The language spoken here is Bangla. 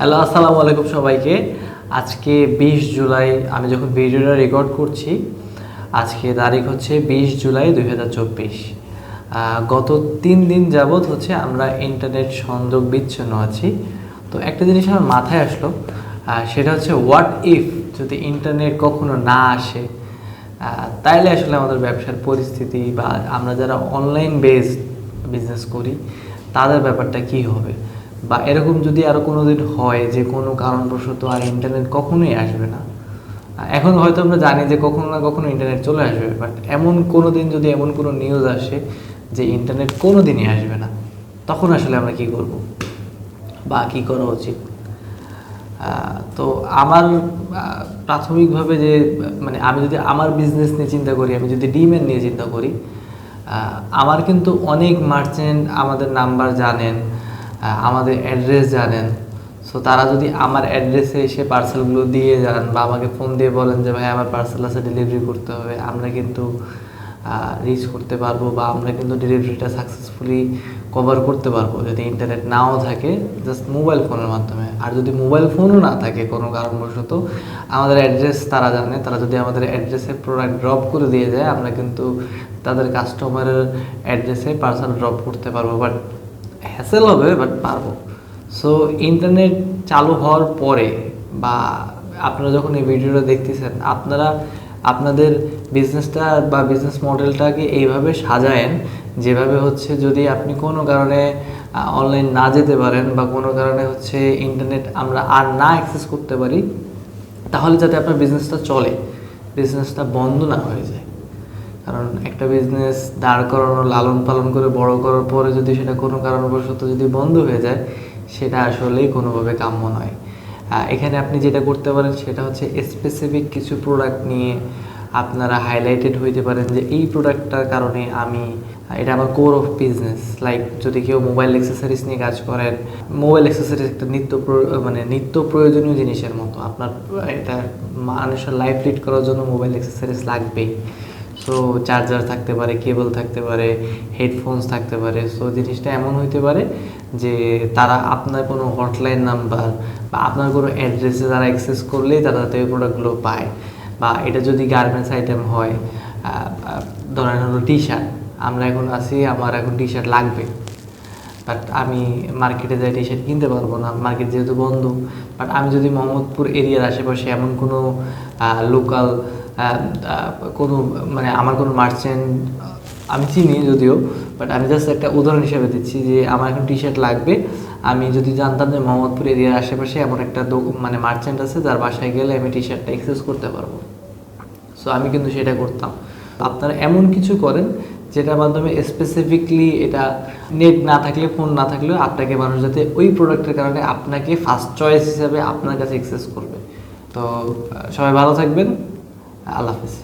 হ্যালো, আসসালামু আলাইকুম সবাইকে। আজকে বিশ জুলাই, আমি যখন ভিডিওটা রেকর্ড করছি, আজকে তারিখ হচ্ছে বিশ জুলাই দুই হাজার চব্বিশ। গত তিন দিন যাবৎ হচ্ছে আমরা ইন্টারনেট সংযোগ বিচ্ছিন্ন আছি। তো একটা জিনিস আমার মাথায় আসলো সেটা হচ্ছে হোয়াট ইফ যদি ইন্টারনেট কখনো না আসে তাইলে আসলে আমাদের ব্যবসার পরিস্থিতি বা আমরা যারা অনলাইন বেসড বিজনেস করি, তাদের ব্যাপারটা কি হবে? বা এরকম যদি আরও কোনো দিন হয় যে কোনো কারণবশত আর ইন্টারনেট কখনোই আসবে না, এখন হয়তো আমরা জানি যে কখনো না কখনো ইন্টারনেট চলে আসবে বাট এমন কোনো দিন যদি এমন কোনো নিউজ আসে যে ইন্টারনেট কোনো দিনই আসবে না, তখন আসলে আমরা কি করব বা কি করা উচিত? তো আমার প্রাথমিকভাবে যে মানে আমি যদি আমার বিজনেস নিয়ে চিন্তা করি, আমি যদি ডিমের নিয়ে চিন্তা করি আমার কিন্তু অনেক মার্চেন্ট আমাদের নাম্বার জানেন আমাদের অ্যাড্রেস জানেন। সো তারা যদি আমার অ্যাড্রেসে এসে পার্সেলগুলো দিয়ে যান বা আমাকে ফোন দিয়ে বলেন যে, ভাই, আমার পার্সেল আছে ডেলিভারি করতে হবে। আমরা কিন্তু রিচ করতে পারব বা আমরা কিন্তু ডেলিভারিটা সাকসেসফুলি কভার করতে পারব। যদি ইন্টারনেট নাও থাকে জাস্ট মোবাইল ফোনের মাধ্যমে। আর যদি মোবাইল ফোনও না থাকে কোনো কারণবশত, আমাদের অ্যাড্রেস তারা জানে। তারা যদি আমাদের অ্যাড্রেসে প্রোডাক্ট ড্রপ করে দিয়ে যায় আমরা কিন্তু তাদের কাস্টমারের অ্যাড্রেসে পার্সেল ড্রপ করতে পারব। বাট হ্যাসেল হবে বাট পারব। সো ইন্টারনেট চালু হওয়ার পরে বা আপনারা যখন এই ভিডিওটা দেখতেছেন, আপনারা আপনাদের বিজনেসটা বা বিজনেস মডেলটাকে এইভাবে সাজায়েন, যেভাবে হচ্ছে যদি আপনি কোনো কারণে অনলাইন না যেতে পারেন বা কোনো কারণে হচ্ছে ইন্টারনেট আমরা আর না অ্যাক্সেস করতে পারি, তাহলে যাতে আপনার বিজনেসটা চলে বিজনেসটা বন্ধ না হয়ে যায়। কারণ একটা বিজনেস দাঁড় করানো, লালন পালন করে বড় করার পরে যদি সেটা কোনো কারণবশত যদি বন্ধ হয়ে যায়, সেটা আসলেই কোনোভাবে কাম্য নয়। এখানে আপনি যেটা করতে পারেন সেটা হচ্ছে স্পেসিফিক কিছু প্রোডাক্ট নিয়ে আপনারা হাইলাইটেড হইতে পারেন যে এই প্রোডাক্টটার কারণে আমি এটা আমার কোর অফ বিজনেস লাইক যদি কেউ মোবাইল অ্যাক্সেসরিজ নিয়ে কাজ করেন মোবাইল অ্যাক্সেসরিজ একটা নিত্য মানে নিত্য প্রয়োজনীয় জিনিসের মতো। আপনার, এটা মানুষের লাইফ লিড করার জন্য মোবাইল অ্যাক্সেসরিজ লাগবেই। সো চার্জার থাকতে পারে কেবল থাকতে পারে হেডফোনস থাকতে পারে। সো জিনিসটা এমন হইতে পারে যে তারা আপনার কোনো হটলাইন নাম্বার বা আপনার কোনো অ্যাড্রেসে তারা অ্যাক্সেস করলেই তারা তাদের প্রোডাক্টগুলো পায়। বা এটা যদি গার্মেন্টস আইটেম হয় ধরেন হলো টি শার্ট আমরা এখন আছি, আমার এখন টি শার্ট লাগবে। বাট আমি মার্কেটে যাই টি শার্ট কিনতে পারব না মার্কেট যেহেতু বন্ধ। বাট আমি যদি মোহাম্মদপুর এরিয়ার আশেপাশে এমন কোনো লোকাল কোনো মানে আমার কোনো মার্চেন্ট, আমি চিনি যদিও বাট আমি জাস্ট একটা উদাহরণ হিসেবে দিচ্ছি যে আমার এখন টি শার্ট লাগবে। আমি যদি জানতাম যে মোহাম্মদপুর এরিয়ার আশেপাশে এমন একটা মানে মার্চেন্ট আছে যার বাসায় গেলে আমি টি শার্টটা এক্সেস করতে পারব। সো আমি কিন্তু সেটা করতাম। আপনারা এমন কিছু করেন যেটার মাধ্যমে স্পেসিফিকলি এটা নেট না থাকলে ফোন না থাকলেও আপনাকে মানুষ যাতে ওই প্রোডাক্টের কারণে আপনাকে ফার্স্ট চয়েস হিসাবে আপনার কাছে এক্সেস করবে। তো সবাই ভালো থাকবেন। আল্লাহ হাফিজ